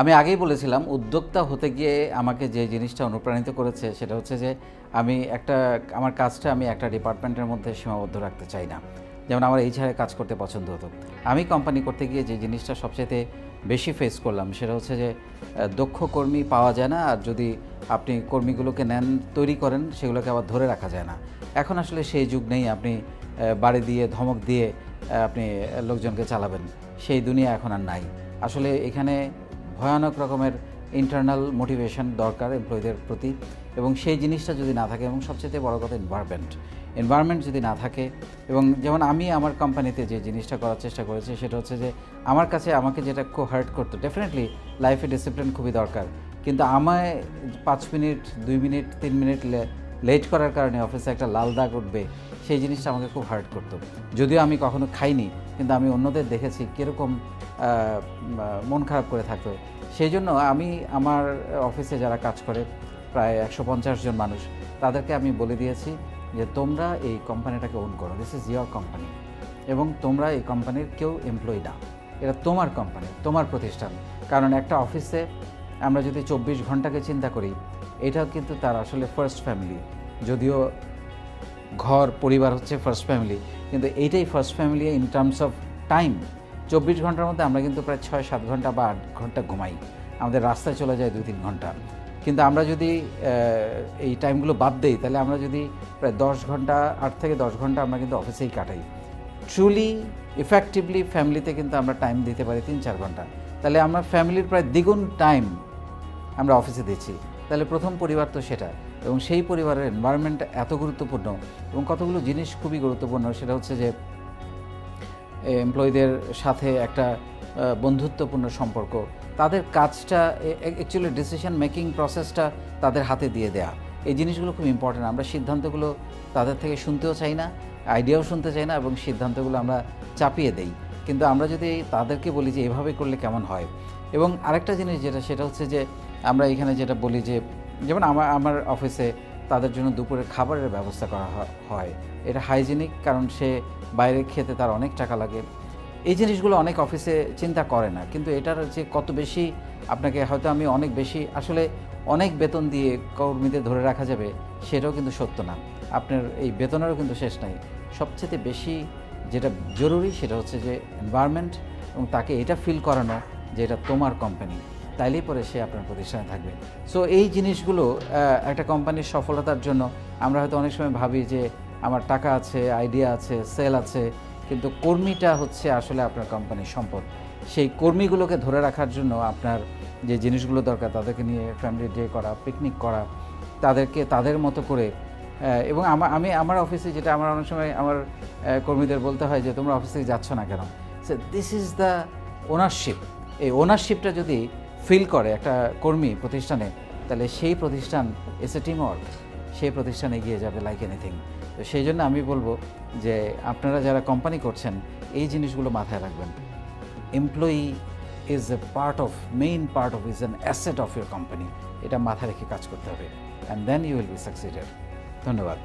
আমি আগেই বলেছিলাম, উদ্যোক্তা হতে গিয়ে আমাকে যে জিনিসটা অনুপ্রাণিত করেছে সেটা হচ্ছে যে আমি একটা, আমার কাজটা আমি একটা ডিপার্টমেন্টের মধ্যে সীমাবদ্ধ রাখতে চাই না। যেমন আমার এইচআরে কাজ করতে পছন্দ হতো। আমি কোম্পানি করতে গিয়ে যে জিনিসটা সবচেয়ে বেশি ফেস করলাম সেটা হচ্ছে যে দক্ষ কর্মী পাওয়া যায় না আর যদি আপনি কর্মীগুলোকে নেন, তৈরি করেন, সেগুলোকে আবার ধরে রাখা যায় না। এখন আসলে সেই যুগ নেই, আপনি বাড়ি দিয়ে, ধমক দিয়ে আপনি লোকজনকে চালাবেন। সেই দুনিয়া এখন আর নাই। আসলে এখানে ভয়ানক রকমের ইন্টারনাল মোটিভেশন দরকার এমপ্লয়ীদের প্রতি এবং সেই জিনিসটা যদি না থাকে এবং সবচেয়ে বড় কথা এনভায়রনমেন্ট এনভায়রনমেন্ট যদি না থাকে এবং যেমন আমি আমার কোম্পানিতে যে জিনিসটা করার চেষ্টা করেছি সেটা হচ্ছে যে আমার কাছে আমাকে যেটা খুব হার্ট করতো ডেফিনেটলি লাইফে ডিসিপ্লিন খুবই দরকার। কিন্তু আমায় পাঁচ মিনিট, দুই মিনিট, তিন মিনিট লেট করার কারণে অফিসে একটা লাল দাগ উঠবে, সেই জিনিসটা আমাকে খুব হার্ট করতো। যদিও আমি কখনো খাইনি, কিন্তু আমি অন্যদের দেখেছি কীরকম মন খারাপ করে থাকতো। সেই জন্য আমি আমার অফিসে যারা কাজ করে, প্রায় একশো পঞ্চাশ জন মানুষ, তাদেরকে আমি বলে দিয়েছি যে তোমরা এই কোম্পানিটাকে ওন করো। দিস ইজ ইয়োর কোম্পানি এবং তোমরা এই কোম্পানির কেউ এমপ্লয়ি না। এটা তোমার কোম্পানি তোমার প্রতিষ্ঠান। কারণ একটা অফিসে আমরা যদি চব্বিশ ঘন্টাকে চিন্তা করি এটাও কিন্তু তার আসলে ফার্স্ট ফ্যামিলি যদিও ঘর, পরিবার হচ্ছে ফার্স্ট ফ্যামিলি কিন্তু এইটাই first family in terms of time চব্বিশ ঘণ্টার মধ্যে আমরা কিন্তু প্রায় ছয়, সাত ঘণ্টা বা আট ঘণ্টা ঘুমাই। আমাদের রাস্তায় চলে যায় দুই, তিন ঘণ্টা। কিন্তু আমরা যদি এই টাইমগুলো বাদ দিই, তাহলে আমরা যদি প্রায় দশ ঘণ্টা, আট থেকে দশ ঘণ্টা আমরা কিন্তু অফিসেই কাটাই। ট্রুলি ইফেক্টিভলি ফ্যামিলিতে কিন্তু আমরা টাইম দিতে পারি তিন, চার ঘণ্টা। তাহলে আমরা ফ্যামিলির প্রায় দ্বিগুণ টাইম আমরা অফিসে দিচ্ছি। তাহলে প্রথম পরিবার তো সেটা। এবং সেই পরিবারের এনভায়রনমেন্ট এত গুরুত্বপূর্ণ এবং কতগুলো জিনিস খুবই গুরুত্বপূর্ণ, সেটা হচ্ছে যে এমপ্লয়ীদের সাথে একটা বন্ধুত্বপূর্ণ সম্পর্ক। তাদের কাজটা অ্যাকচুয়ালি ডিসিশন মেকিং প্রসেসটা তাদের হাতে দিয়ে দেয়া। এই জিনিসগুলো খুব ইম্পর্টেন্ট আমরা সিদ্ধান্তগুলো তাদের থেকে শুনতেও চাই না আইডিয়াও শুনতে চাই না এবং সিদ্ধান্তগুলো আমরা চাপিয়ে দেই। কিন্তু আমরা যদি তাদেরকে বলি যে, এভাবে করলে কেমন হয়? এবং আরেকটা জিনিস যেটা, সেটা হচ্ছে যে আমরা এখানে যেটা বলি যে, যেমন আমার আমার অফিসে তাদের জন্য দুপুরের খাবারের ব্যবস্থা করা হয়। এটা হাইজিনিক, কারণ সে বাইরে খেতে তার অনেক টাকা লাগে। এই জিনিসগুলো অনেক অফিসে চিন্তা করে না, কিন্তু এটার যে কত বেশি আপনাকে হয়তো আমি অনেক বেশি, আসলে অনেক বেতন দিয়ে কর্মীদের ধরে রাখা যাবে, সেটাও কিন্তু সত্য না। আপনার এই বেতনেরও কিন্তু শেষ নাই। সবচেয়ে বেশি যেটা জরুরি সেটা হচ্ছে যে এনভায়রনমেন্ট এবং তাকে এটা ফিল করানো যে এটা তোমার কোম্পানি তাইলেই পরে সে আপনার প্রতিষ্ঠানে থাকবে। সো এই জিনিসগুলো একটা কোম্পানির সফলতার জন্য আমরা হয়তো অনেক সময় ভাবি যে আমার টাকা আছে আইডিয়া আছে সেল আছে, কিন্তু কর্মীটা হচ্ছে আসলে আপনার কোম্পানির সম্পদ। সেই কর্মীগুলোকে ধরে রাখার জন্য আপনার যে জিনিসগুলো দরকার, তাদেরকে নিয়ে ফ্যামিলি ডে করা পিকনিক করা, তাদেরকে তাদের মতো করে এবং আমা- আমি আমার অফিসে যেটা আমার অনেক সময় আমার কর্মীদের বলতে হয় যে তোমরা অফিসে যাচ্ছ না কেন? দিস ইজ দ্য ওনারশিপ এই ওনারশিপটা যদি ফিল করে একটা কর্মী প্রতিষ্ঠানে, তাহলে সেই প্রতিষ্ঠান এস এ টিম ওয়ার্ক সেই প্রতিষ্ঠান এগিয়ে যাবে লাইক এনিথিং তো সেই জন্য আমি বলব যে আপনারা যারা কোম্পানি করছেন, এই জিনিসগুলো মাথায় রাখবেন। Employee is a part of main part of is an asset of your company এটা মাথায় রেখে কাজ করতে হবে। And then you will be succeeded ধন্যবাদ।